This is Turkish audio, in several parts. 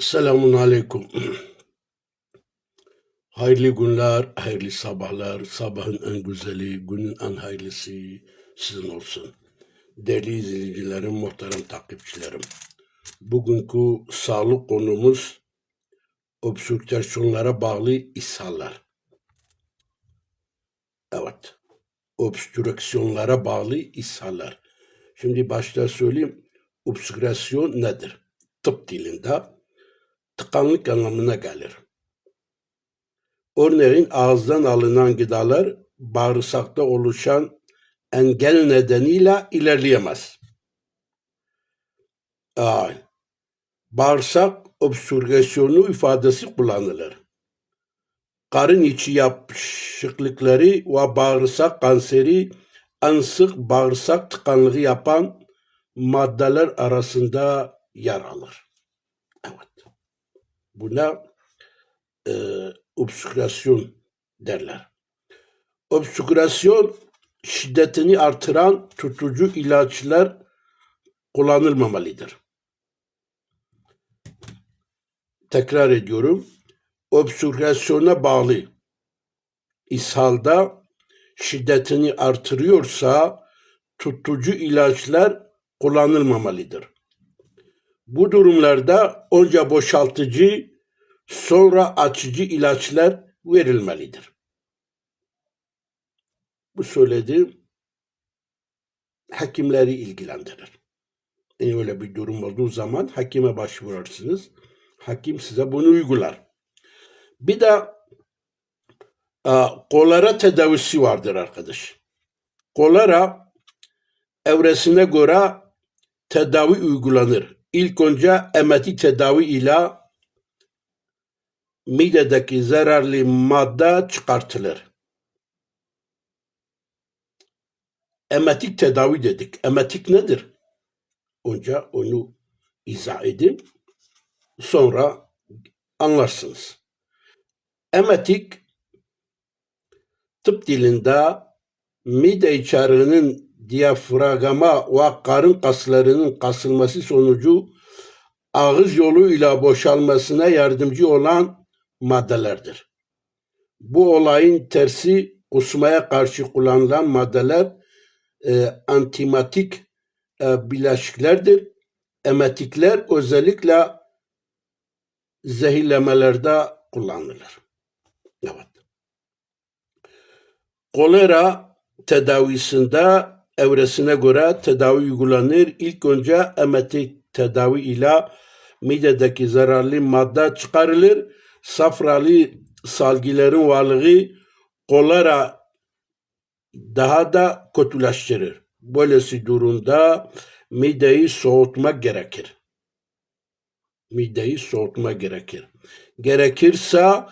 Selamun Aleyküm. Hayırlı günler, hayırlı sabahlar. Sabahın en güzeli, günün en hayırlısı sizin olsun. Değerli izleyicilerim, muhterem takipçilerim. Bugünkü sağlık konumuz obstrüksiyonlara bağlı ishallar. Evet, obstrüksiyonlara bağlı ishallar. Şimdi başta söyleyeyim, obstrüksiyon nedir? Tıp dilinde tıkanlık anlamına gelir. Örneğin ağızdan alınan gıdalar bağırsakta oluşan engel nedeniyle ilerleyemez. Aa, bağırsak obstrüksiyonu ifadesi kullanılır. Karın içi yapışıklıkları ve bağırsak kanseri en sık bağırsak tıkanıklığı yapan maddeler arasında yer alır. Evet. Buna e, obstrükasyon derler. Obstrükasyon şiddetini artıran tutucu ilaçlar kullanılmamalıdır. Tekrar ediyorum. Obstrükasyona bağlı ishalda şiddetini artırıyorsa tutucu ilaçlar kullanılmamalıdır. Bu durumlarda önce boşaltıcı sonra açıcı ilaçlar verilmelidir. Bu söylediğim hekimleri ilgilendirir. Yani öyle bir durum olduğu zaman hakime başvurursunuz. Hakim size bunu uygular. Bir de e, kolera tedavisi vardır arkadaş. Kolera evresine göre tedavi uygulanır. İlk önce emetik tedavi ile midedeki zararlı madde çıkartılır. Emetik tedavi dedik. Emetik nedir? Önce onu izah edin. Sonra anlarsınız. Emetik tıp dilinde mide içeriğinin diyafragma ve karın kaslarının kasılması sonucu ağız yoluyla boşalmasına yardımcı olan maddelerdir. Bu olayın tersi kusmaya karşı kullanılan maddeler e, antimatik e, bileşiklerdir. Emetikler özellikle zehirlemelerde kullanılır. Evet. Kolera tedavisinde evresine göre tedavi uygulanır. İlk önce emetik tedavi ile midedeki zararlı madde çıkarılır. Safralı salgıların varlığı kolera daha da kötüleştirir. Böylesi durumda mideyi soğutma gerekir. Mideyi soğutma gerekir. Gerekirse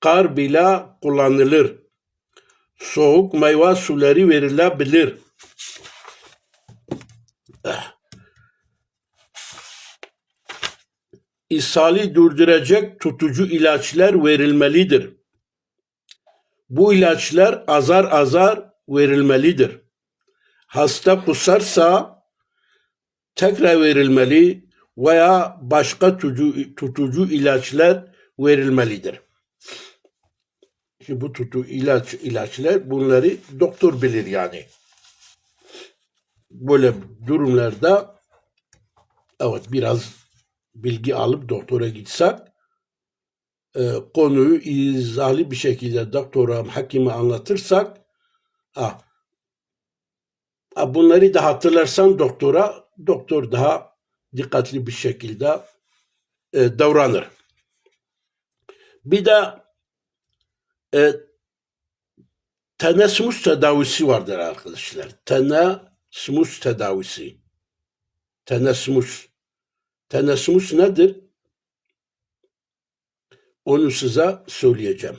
kar bile kullanılır. Soğuk meyve suları verilebilir. İshali durduracak tutucu ilaçlar verilmelidir. Bu ilaçlar azar azar verilmelidir. Hasta kusarsa tekrar verilmeli veya başka tutucu, tutucu ilaçlar verilmelidir. Şimdi bu tutu ilaç ilaçlar bunları doktor bilir yani. Böyle durumlarda evet biraz bilgi alıp doktora gitsek e, konuyu izahlı bir şekilde doktora, hakime anlatırsak ah, ah, bunları da hatırlarsan doktora doktor daha dikkatli bir şekilde e, davranır. Bir de e, tenesmus tedavisi vardır arkadaşlar. Tenesmus tedavisi. Tenesmus. Tenesmus nedir? Onu size söyleyeceğim.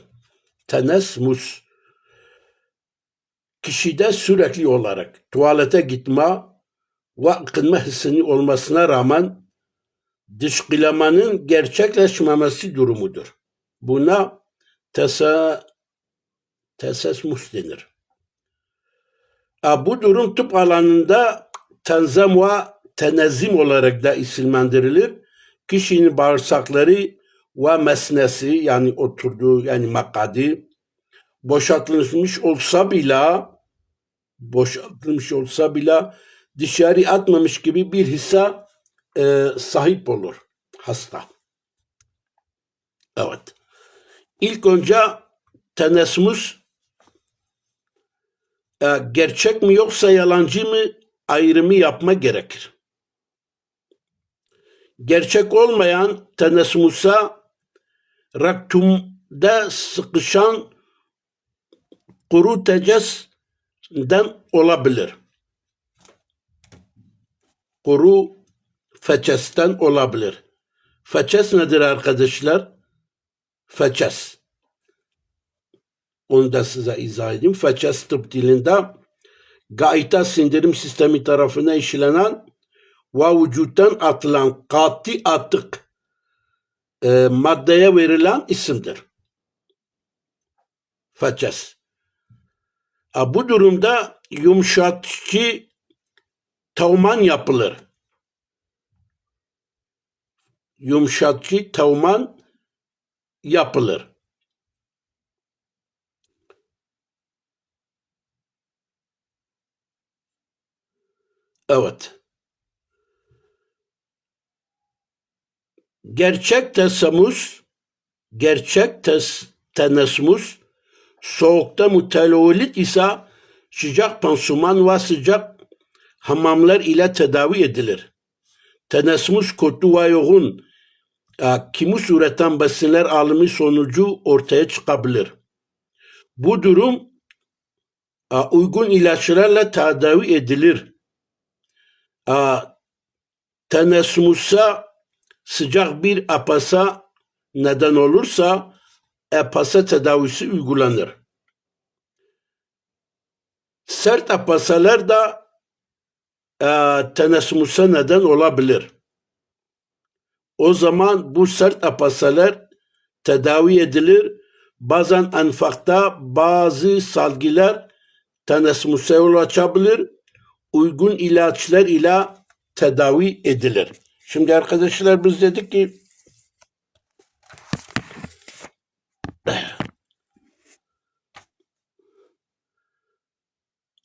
Tenesmus kişide sürekli olarak tuvalete gitme ve akınma hissini olmasına rağmen dışkılamanın gerçekleşmemesi durumudur. Buna tesa, tesesmus denir. Bu durum tıp alanında tenzem ve tenezim olarak da isimlendirilir. kişinin bağırsakları ve mesnesi yani oturduğu yani makadi boşaltılmış olsa bile boşaltılmış olsa bile dışarı atmamış gibi bir hisse e, sahip olur hasta. Evet. İlk önce tenesmus gerçek mi yoksa yalancı mı ayrımı yapma gerekir. Gerçek olmayan tenesmusa raktumda sıkışan kuru tecesden olabilir. Kuru feçesten olabilir. Feçes nedir arkadaşlar? Feçes. Onu da size izah edeyim. Feçes tıp dilinde gaita sindirim sistemi tarafından işlenen ve vücuttan atılan katı atık e, maddeye verilen isimdir. Feçes. Ha, bu durumda yumuşatıcı tavman yapılır. Yumuşatıcı tavman yapılır. Evet. Gerçek tesammus, gerçek tes, tenesmus, soğukta mütelolit ise sıcak pansuman ve sıcak hamamlar ile tedavi edilir. Tenesmus kötü ve yoğun e, kimus üreten besinler alımı sonucu ortaya çıkabilir. Bu durum e, uygun ilaçlarla tedavi edilir. Tenesmusa sıcak bir apasa neden olursa apasa tedavisi uygulanır. Sert apasalar da e, tenesmusa neden olabilir. O zaman bu sert apasalar tedavi edilir. Bazen enfakta bazı salgılar tenesmusa yol açabilir. Uygun ilaçlar ile tedavi edilir. Şimdi arkadaşlar biz dedik ki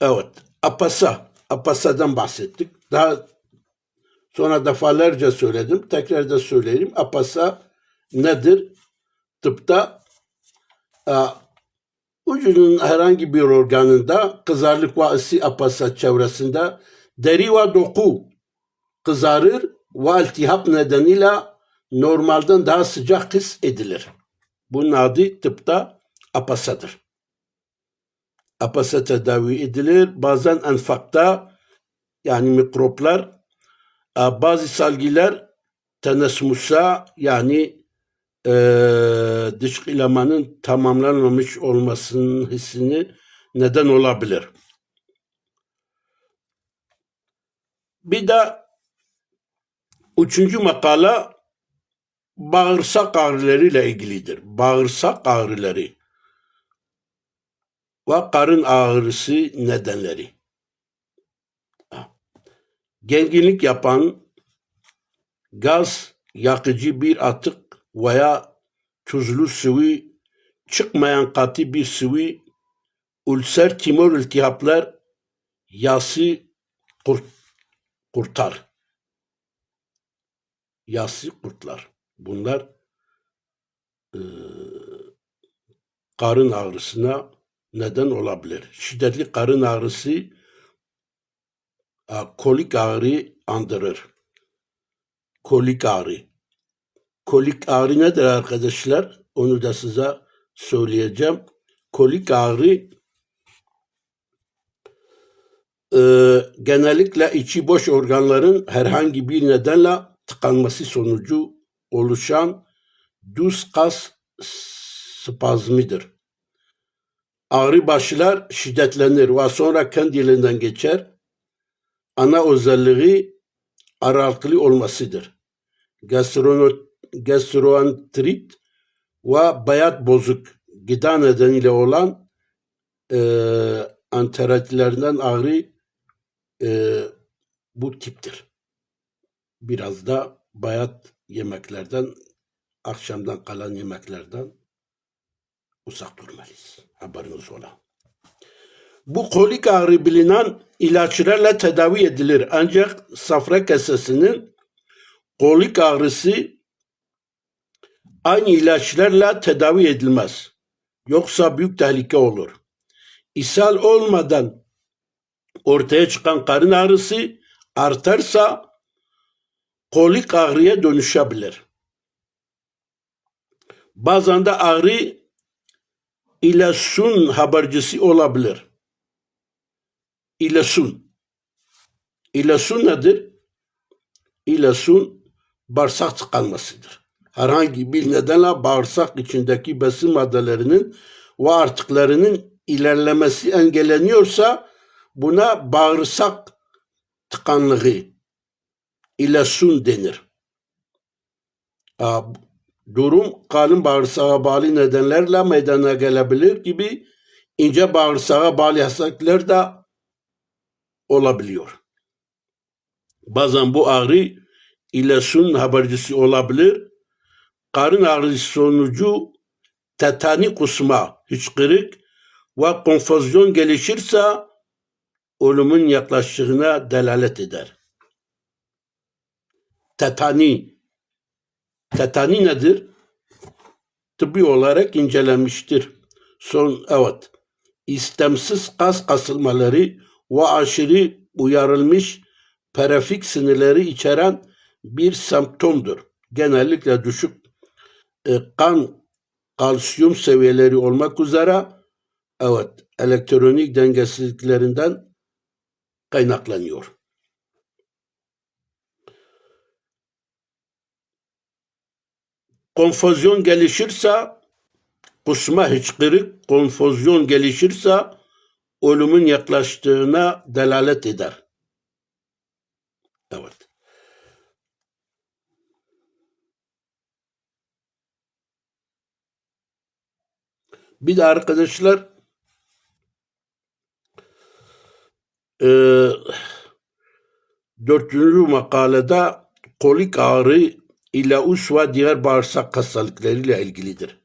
Evet. Apasa. Apasa'dan bahsettik. Daha sonra defalarca söyledim. Tekrar da söyleyeyim. Apasa nedir? Tıpta e, vücudun herhangi bir organında kızarlık ve ısı apasa çevresinde deri ve doku kızarır ve iltihap nedeniyle normalden daha sıcak his edilir. Bunun adı tıpta apasadır. Apasa tedavi edilir. Bazen enfakta yani mikroplar bazı salgılar tenesmusa yani e, dışkılamanın tamamlanmamış olmasının hissini neden olabilir. Bir de üçüncü makala bağırsak ağrılarıyla ilgilidir. Bağırsak ağrıları ve karın ağrısı nedenleri. Genginlik yapan gaz yakıcı bir atık veya tuzlu sıvı çıkmayan katı bir sıvı ulser timor iltihaplar yası kurt, kurtar. Yası kurtlar. Bunlar e, karın ağrısına neden olabilir. Şiddetli karın ağrısı kolik ağrı andırır. Kolik ağrı. Kolik ağrı nedir arkadaşlar? Onu da size söyleyeceğim. Kolik ağrı e, genellikle içi boş organların herhangi bir nedenle tıkanması sonucu oluşan düz kas spazmidir. Ağrı başlar, şiddetlenir ve sonra kendiliğinden geçer. Ana özelliği aralıklı olmasıdır. Gastroentrit ve bayat bozuk gıda nedeniyle olan e, anteretlerinden ağrı e, bu tiptir. Biraz da bayat yemeklerden, akşamdan kalan yemeklerden uzak durmalıyız. Haberiniz ola. Bu kolik ağrı bilinen ilaçlarla tedavi edilir. Ancak safra kesesinin kolik ağrısı aynı ilaçlarla tedavi edilmez. Yoksa büyük tehlike olur. İshal olmadan ortaya çıkan karın ağrısı artarsa kolik ağrıya dönüşebilir. Bazen de ağrı ilasun habercisi olabilir. İlasun. İlasun nedir? İlasun bağırsak tıkanmasıdır. Herhangi bir nedenle bağırsak içindeki besin maddelerinin ve artıklarının ilerlemesi engelleniyorsa buna bağırsak tıkanlığı ilasun denir. Aa, durum kalın bağırsağa bağlı nedenlerle meydana gelebilir gibi ince bağırsağa bağlı hastalıklar da olabiliyor. Bazen bu ağrı ilasun habercisi olabilir. Karın ağrısı sonucu tetani kusma, hıçkırık ve konfüzyon gelişirse ölümün yaklaştığına delalet eder. Tetani. Tetani nedir? Tıbbi olarak incelenmiştir. Son evet. İstemsiz kas kasılmaları ve aşırı uyarılmış perifik sinirleri içeren bir semptomdur. Genellikle düşük kan kalsiyum seviyeleri olmak üzere evet elektronik dengesizliklerinden kaynaklanıyor. Konfüzyon gelişirse kusma hıçkırık konfüzyon gelişirse ölümün yaklaştığına delalet eder. Evet. Bir de arkadaşlar e, dördüncü makalede kolik ağrı ilaus ve diğer bağırsak hastalıklarıyla ilgilidir.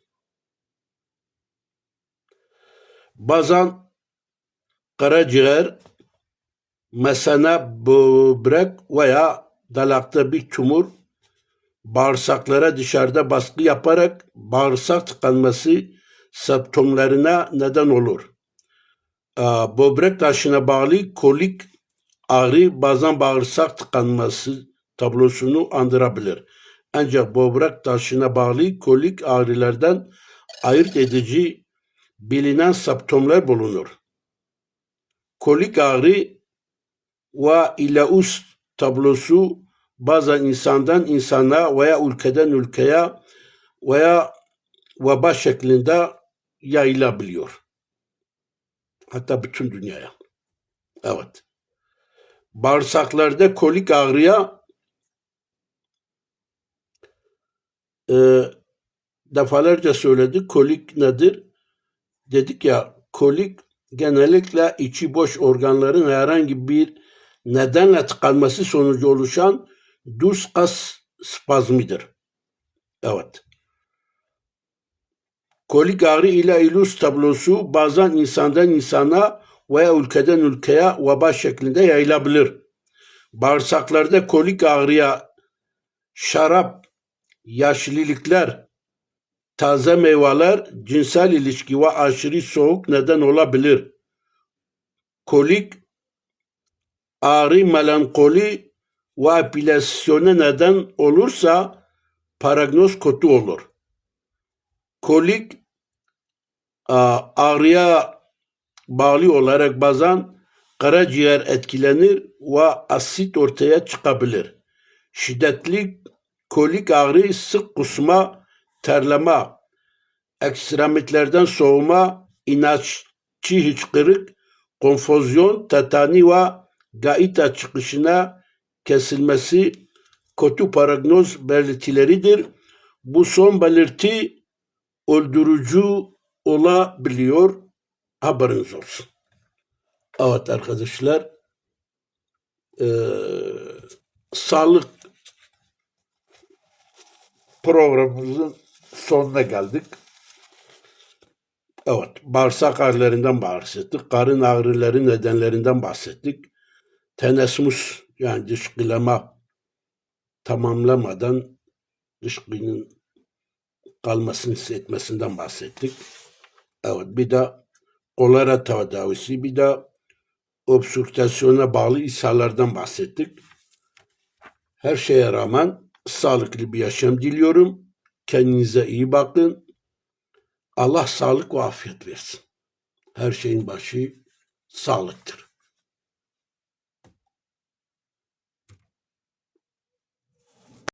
Bazen karaciğer, mesene böbrek veya dalakta bir tumur bağırsaklara dışarıda baskı yaparak bağırsak tıkanması semptomlarına neden olur. Böbrek taşına bağlı kolik ağrı bazen bağırsak tıkanması tablosunu andırabilir. Ancak böbrek taşına bağlı kolik ağrılardan ayırt edici bilinen semptomlar bulunur. Kolik ağrı ve ilaus tablosu bazen insandan insana veya ülkeden ülkeye veya veba şeklinde yayılabiliyor. Hatta bütün dünyaya. Evet. Bağırsaklarda kolik ağrıya e, defalarca söyledik. Kolik nedir? Dedik ya kolik genellikle içi boş organların herhangi bir nedenle tıkanması sonucu oluşan düz kas spazmidir. Evet. Kolik ağrı ile ilus tablosu bazen insandan insana veya ülkeden ülkeye veba şeklinde yayılabilir. Bağırsaklarda kolik ağrıya şarap, yaşlılıklar, taze meyveler, cinsel ilişki ve aşırı soğuk neden olabilir. Kolik, ağrı, melankoli ve epilasyona neden olursa paragnoz kötü olur. Kolik ağrıya bağlı olarak bazen karaciğer etkilenir ve asit ortaya çıkabilir. Şiddetli kolik ağrı sık kusma, terleme, ekstremitlerden soğuma, inatçı hıçkırık, konfüzyon, tetani ve gaita çıkışına kesilmesi kötü paragnoz belirtileridir. Bu son belirti öldürücü olabiliyor. Haberiniz olsun. Evet arkadaşlar e, sağlık programımızın sonuna geldik. Evet, bağırsak ağrılarından bahsettik. Karın ağrıları nedenlerinden bahsettik. Tenesmus yani dışkılama tamamlamadan dışkının kalmasını hissetmesinden bahsettik. Evet, bir de kolera tedavisi, bir de obstrüktasyona bağlı ishallerden bahsettik. Her şeye rağmen sağlıklı bir yaşam diliyorum. Kendinize iyi bakın. Allah sağlık ve afiyet versin. Her şeyin başı sağlıktır.